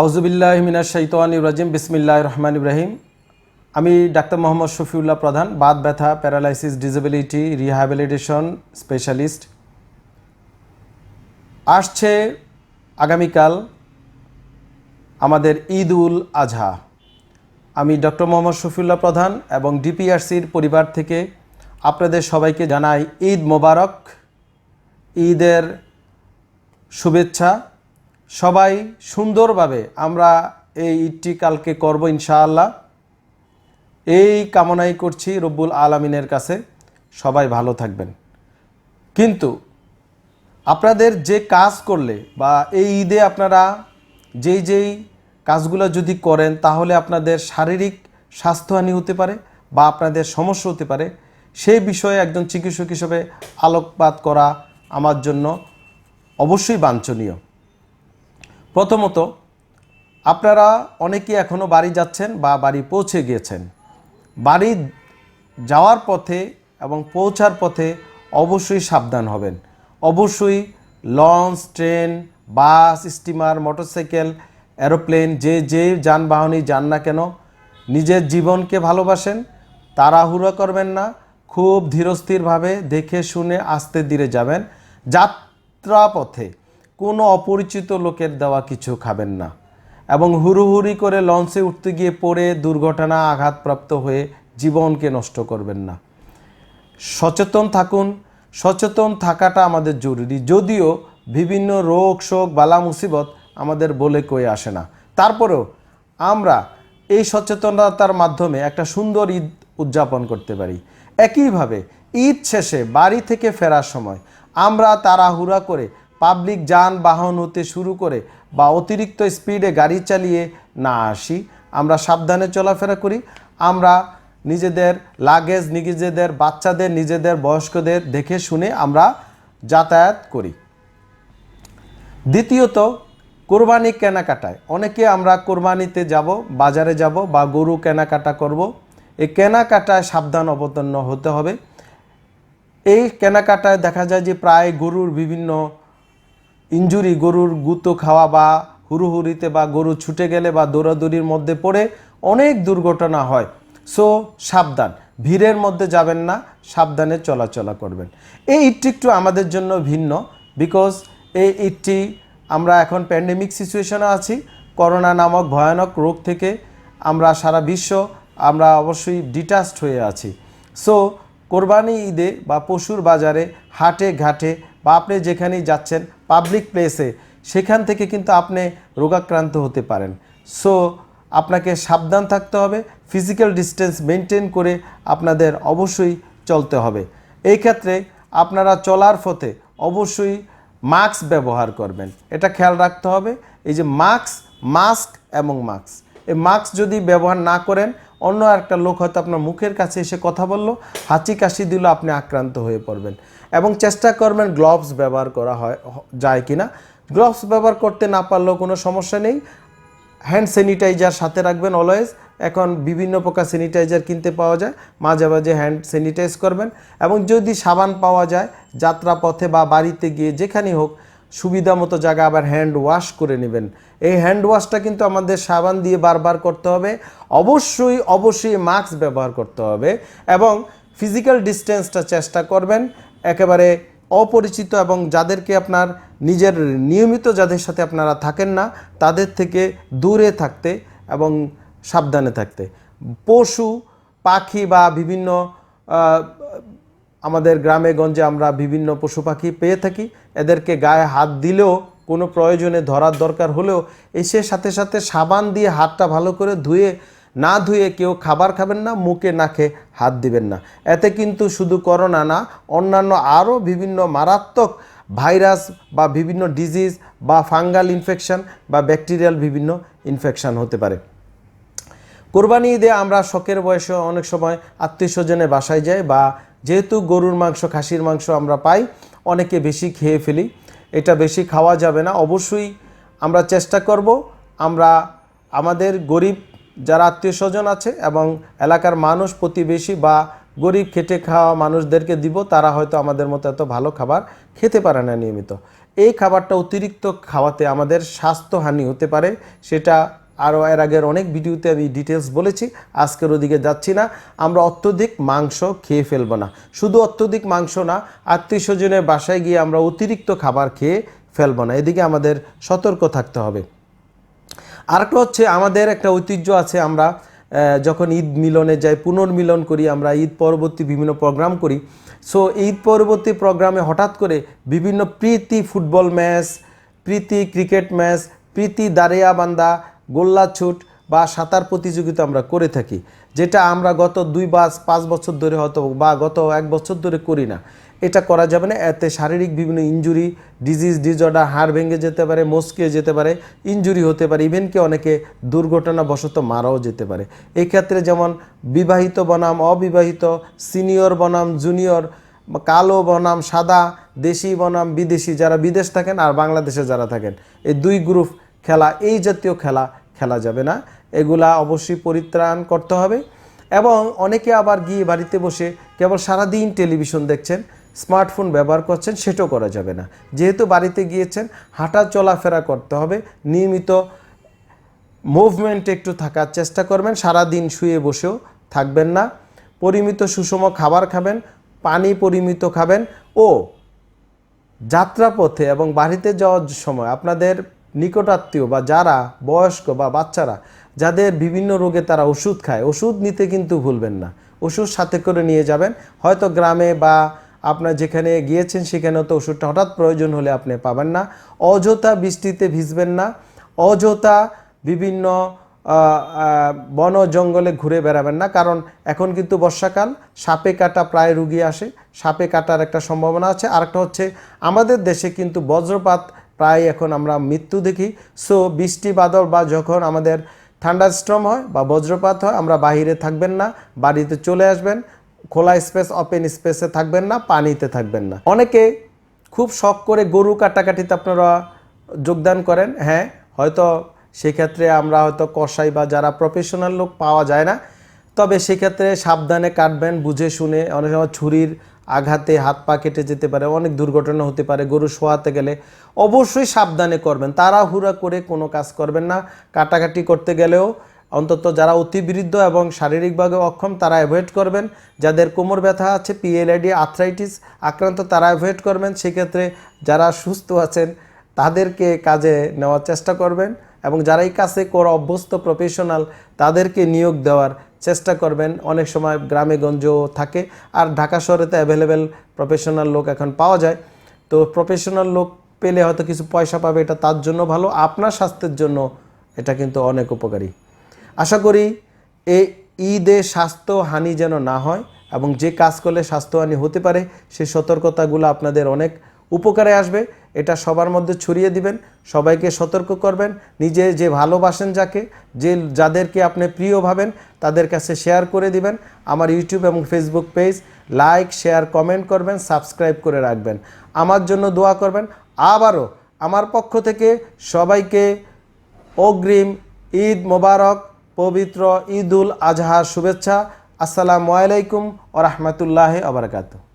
আউজুবিল্লাহ মিনা শৈতান ইব্রাহিম বিসমিল্লাহ রহমান ইব্রাহিম আমি ডাক্তার মোহাম্মদ শফিউল্লাহ প্রধান, বাত ব্যথা, প্যারালাইসিস, ডিসেবিলিটি, রিহ্যাবিলিটেশন স্পেশালিস্ট। আসছে আগামীকাল আমাদের ঈদ উল আজহা। আমি ডক্টর মোহাম্মদ শফিউল্লাহ প্রধান এবং ডিপিআরসির পরিবার থেকে আপনাদের সবাইকে জানাই ঈদ মোবারক, ঈদের শুভেচ্ছা। সবাই সুন্দরভাবে আমরা এই ঈদটি কালকে করব ইনশাআল্লাহ। এই কামনাই করছি রব্বুল আলমিনের কাছে। সবাই ভালো থাকবেন। কিন্তু আপনাদের যে কাজ করলে বা এই ঈদে আপনারা যেই যেই কাজগুলো যদি করেন, তাহলে আপনাদের শারীরিক স্বাস্থ্যহানি হতে পারে বা আপনাদের সমস্যা হতে পারে। সেই বিষয়ে একজন চিকিৎসক হিসেবে আলোকপাত করা আমার জন্য অবশ্যই বাঞ্ছনীয়। প্রথমত, আপনারা অনেকেই এখনও বাড়ি যাচ্ছেন বা বাড়ি পৌঁছে গিয়েছেন। বাড়ি যাওয়ার পথে এবং পৌঁছার পথে অবশ্যই সাবধান হবেন। অবশ্যই launch, train, bus, steamer, motorcycle, aeroplane, যে যে যানবাহনই যান না কেন, নিজের জীবনকে ভালোবাসেন, তাড়াহুড়ো করবেন না, খুব ধীরস্থিরভাবে দেখে শুনে আস্তে ধীরে যাবেন। যাত্রা পথে কোনো অপরিচিত লোকের দেওয়া কিছু খাবেন না। এবং হুড়ুহুড়ি করে লঞ্চে উঠতে গিয়ে পড়ে দুর্ঘটনা আঘাতপ্রাপ্ত হয়ে জীবনকে নষ্ট করবেন না। সচেতন থাকুন। সচেতন থাকাটা আমাদের জরুরি। যদিও বিভিন্ন রোগ, শোক, বালা, মুসিবত আমাদের বলে কয়ে আসে না। তারপরেও আমরা এই সচেতনতার মাধ্যমে একটা সুন্দর ঈদ উদযাপন করতে পারি। একইভাবে ঈদ শেষে বাড়ি থেকে ফেরার সময় আমরা তাড়াহুড়া করে পাবলিক যানবাহন হতে শুরু করে বা অতিরিক্ত স্পিডে গাড়ি চালিয়ে না আসি। আমরা সাবধানে চলাফেরা করি। আমরা নিজেদের লাগেজ, নিজেদের বাচ্চাদের, নিজেদের বয়স্কদের দেখে শুনে আমরা যাতায়াত করি। দ্বিতীয়ত, কোরবানি কেনাকাটায়। অনেকে আমরা কোরবানিতে যাব, বাজারে যাব বা গরু কেনাকাটা করব। এই কেনাকাটায় সাবধান অবতীর্ণ হতে হবে। এই কেনাকাটায় দেখা যায় যে প্রায় গরুর বিভিন্ন ইঞ্জুরি গরুর গুঁতো খাওয়া বা হুড়ুহুড়িতে বা গরু ছুটে গেলে বা দৌড়াদৌড়ির মধ্যে পড়ে অনেক দুর্ঘটনা হয়। সো, সাবধান। ভিড়ের মধ্যে যাবেন না, সাবধানে চলাচলা করবেন। এই ইটটি একটু আমাদের জন্য ভিন্ন বিকজ এই ঈদটি আমরা এখন প্যান্ডেমিক সিচুয়েশনে আছি। করোনা নামক ভয়ানক রোগ থেকে আমরা সারা বিশ্ব আমরা অবশ্যই ডিটাচড হয়ে আছি। সো, কোরবানি ঈদে বা পশুর বাজারে হাটে ঘাটে বা আপনি যেখানেই যাচ্ছেন পাবলিক প্লেসে সেখান থেকে কিন্তু আপনি রোগাক্রান্ত হতে পারেন। সো আপনাকে সাবধান থাকতে হবে ফিজিক্যাল ডিস্টেন্স মেনটেন করে আপনাদের অবশ্যই চলতে হবে। এই ক্ষেত্রে আপনারা চলার পথে অবশ্যই মাস্ক ব্যবহার করবেন। এটা খেয়াল রাখতে হবে, এই যে মাস্ক মাস্ক এবং মাস্ক এই মাস্ক যদি ব্যবহার না করেন অন্য একটা লোক হয়তো আপনার মুখের কাছে এসে কথা বলল, হাঁচি কাশি দিল, আপনি আক্রান্ত হয়ে পড়বেন। এবং চেষ্টা করবেন গ্লোভস ব্যবহার করা হয়, যায় কি না গ্লোভস ব্যবহার করতে না পারলেও কোনো সমস্যা নেই। হ্যান্ড স্যানিটাইজার সাথে রাখবেন অলওয়েজ এখন বিভিন্ন প্রকার স্যানিটাইজার কিনতে পাওয়া যায়। মাঝে মাঝে হ্যান্ড স্যানিটাইজ করবেন। এবং যদি সাবান পাওয়া যায় যাত্রা পথে বা বাড়িতে গিয়ে যেখানেই হোক সুবিধা মতো জায়গা আবার হ্যান্ড ওয়াশ করে নেবেন। এই হ্যান্ড ওয়াশটা কিন্তু আমাদের সাবান দিয়ে বারবার করতে হবে। অবশ্যই অবশ্যই মাস্ক ব্যবহার করতে হবে এবং ফিজিক্যাল ডিস্টেন্সটা চেষ্টা করবেন। একেবারে অপরিচিত এবং যাদেরকে আপনার নিজের নিয়মিত যাদের সাথে আপনারা থাকেন না, তাদের থেকে দূরে থাকতে এবং সাবধানে থাকতে। পশু, পাখি বা বিভিন্ন আমাদের গ্রামে গঞ্জে আমরা বিভিন্ন পশু পাখি পেয়ে থাকি। এদেরকে গায়ে হাত দিলেও কোনো প্রয়োজনে ধরার দরকার হলেও এসে সাথে সাথে সাবান দিয়ে হাতটা ভালো করে ধুয়ে, না ধুয়ে কেউ খাবার খাবেন না, মুখে নাকে হাত দিবেন না। এতে কিন্তু শুধু করোনা না, অন্যান্য আরও বিভিন্ন মারাত্মক ভাইরাস বা বিভিন্ন ডিজিজ বা ফাঙ্গাল ইনফেকশন বা ব্যাকটেরিয়াল বিভিন্ন ইনফেকশান হতে পারে। কোরবানি ঈদে আমরা শখের বয়সে অনেক সময় আত্মীয় স্বজনের বাসায় যাই বা যেহেতু গরুর মাংস, খাসির মাংস আমরা পাই, অনেকে বেশি খেয়ে ফেলি। এটা বেশি খাওয়া যাবে না। অবশ্যই আমরা চেষ্টা করব, আমরা আমাদের গরিব যারা আত্মীয় স্বজন আছে এবং এলাকার মানুষ, প্রতিবেশী বা গরিব খেটে খাওয়া মানুষদেরকে দিব, তারা হয়তো আমাদের মতো এত ভালো খাবার খেতে পারে না নিয়মিত। এই খাবারটা অতিরিক্ত খাওয়াতে আমাদের স্বাস্থ্যহানি হতে পারে, সেটা আরও এর আগের অনেক ভিডিওতে আমি ডিটেলস বলেছি, আজকের ওদিকে যাচ্ছি না। আমরা অত্যধিক মাংস খেয়ে ফেলব না। শুধু অত্যধিক মাংস না, আত্মীয় স্বজনের বাসায় গিয়ে আমরা অতিরিক্ত খাবার খেয়ে ফেলব না। এদিকে আমাদের সতর্ক থাকতে হবে। আরেকটা হচ্ছে, আমাদের একটা ঐতিহ্য আছে, আমরা যখন ঈদ মিলনে যাই, পুনর্মিলন করি, আমরা ঈদ পরবর্তী বিভিন্ন প্রোগ্রাম করি। সো ঈদ পরবর্তী প্রোগ্রামে হঠাৎ করে বিভিন্ন প্রীতি ফুটবল ম্যাচ, প্রীতি ক্রিকেট ম্যাচ, প্রীতি দাঁড়িয়াবান্ধা গোল্লা ছুট বা সাঁতার প্রতিযোগিতা আমরা করে থাকি, যেটা আমরা গত দুই বা পাঁচ বছর ধরে হয়তো বা গত এক বছর ধরে করি না। এটা করা যাবে না, এতে শারীরিক বিভিন্ন ইনজুরি ডিজিজ ডিজঅর্ডার হাড় ভেঙে যেতে পারে মস্কে যেতে পারে ইনজুরি হতে পারে ইভেনকে অনেকে দুর্ঘটনাবশত মারাও যেতে পারে। এই ক্ষেত্রে যেমন বিবাহিত বনাম, অবিবাহিত সিনিয়র বনাম জুনিয়র কালো বনাম, সাদা, দেশি বনাম, বিদেশি, যারা বিদেশ থাকেন আর বাংলাদেশে যারা থাকেন, এই দুই গ্রুপ খেলা, এই জাতীয় খেলা খেলা যাবে না। এগুলা অবশ্যই পরিত্রাণ করতে হবে এবং অনেকে আবার গিয়ে বাড়িতে বসে কেবল সারাদিন টেলিভিশন দেখছেন, স্মার্টফোন ব্যবহার করছেন, সেটাও করা যাবে না। যেহেতু বাড়িতে গিয়েছেন, হাঁটা চলাফেরা করতে হবে, নিয়মিত মুভমেন্ট একটু থাকার চেষ্টা করবেন সারা দিন শুয়ে বসেও থাকবেন না। পরিমিত সুষম খাবার খাবেন, পানি পরিমিত খাবেন ও যাত্রাপথে এবং বাড়িতে যাওয়ার সময় আপনাদের নিকটাত্মীয় বা যারা বয়স্ক বা বাচ্চারা, যাদের বিভিন্ন রোগে তারা ওষুধ খায়, ওষুধ নিতে কিন্তু ভুলবেন না। ওষুধ সাথে করে নিয়ে যাবেন। হয়তো গ্রামে বা আপনার যেখানে গিয়েছেন সেখানে তো ওষুধটা হঠাৎ প্রয়োজন হলে আপনি পাবেন না। অযথা বৃষ্টিতে ভিজবেন না। অযথা বিভিন্ন বন জঙ্গলে ঘুরে বেড়াবেন না। কারণ এখন কিন্তু বর্ষাকাল, সাপে কাটা প্রায় রুগী আসে। সাপে কাটার একটা সম্ভাবনা আছে। আরেকটা হচ্ছে, আমাদের দেশে কিন্তু বজ্রপাত প্রায় এখন আমরা মৃত্যু দেখি। সো বৃষ্টি, বাদল বা যখন আমাদের ঠান্ডা স্ট্রম হয় বা বজ্রপাত হয়, আমরা বাইরে থাকবেন না, বাড়িতে চলে আসবেন, খোলা স্পেস ওপেন স্পেসে থাকবেন না, পানিতে থাকবেন না। অনেকে খুব শখ করে গরু কাটাকাটিতে আপনারা যোগদান করেন হ্যাঁ হয়তো সেক্ষেত্রে আমরা হয়তো কষাই বা যারা প্রফেশনাল লোক পাওয়া যায় না, তবে সেক্ষেত্রে সাবধানে কাটবেন, বুঝে শুনে, অনেক সময় ছুরির আঘাতে হাত পা কেটে যেতে পারে, অনেক দুর্ঘটনা হতে পারে, গরু শোয়াতে গেলে অবশ্যই সাবধানে করবেন। তাড়াহুড়া করে কোনো কাজ করবেন না। কাটাকাটি করতে গেলেও অন্তত যারা অতিবৃদ্ধ এবং শারীরিকভাবে অক্ষম, তারা অ্যাভয়েড করবেন। যাদের কোমর ব্যথা আছে পিএলআইডি আর্থ্রাইটিস আক্রান্ত, তারা অ্যাভয়েড করবেন। সেক্ষেত্রে যারা সুস্থ আছেন, তাদেরকে কাজে নেওয়ার চেষ্টা করবেন এবং যারা এই কাজে করা অভ্যস্ত প্রফেশনাল তাদেরকে নিয়োগ দেওয়ার চেষ্টা করবেন। অনেক সময় গ্রামে গঞ্জও থাকে। আর ঢাকা শহরে তো অ্যাভেলেবেল প্রফেশনাল লোক এখন পাওয়া যায়। তো প্রফেশনাল লোক পেলে হয়তো কিছু পয়সা পাবে, এটা তার জন্য ভালো। আপনার স্বাস্থ্যের জন্য এটা কিন্তু অনেক উপকারী। আশা করি এই ঈদে স্বাস্থ্য হানি যেন না হয় এবং যে কাজ করলে স্বাস্থ্যহানি হতে পারে সেই সতর্কতাগুলো আপনাদের অনেক উপকারে আসবে। এটা সবার মধ্যে ছড়িয়ে দিবেন, সবাইকে সতর্ক করবেন, নিজে যে ভালোবাসেন যাকে, যে যাদেরকে আপনি প্রিয় ভাবেন, তাদের কাছে শেয়ার করে দিবেন। আমার ইউটিউব এবং Facebook page, like, share, comment করবেন, সাবস্ক্রাইব করে রাখবেন। আমার জন্য দোয়া করবেন। আবারও আমার পক্ষ থেকে সবাইকে অগ্রিম ঈদ মোবারক, পবিত্র ঈদুল আজহার শুভেচ্ছা। আসসালামু আলাইকুম ও রহমতুল্লাহ আবরকাত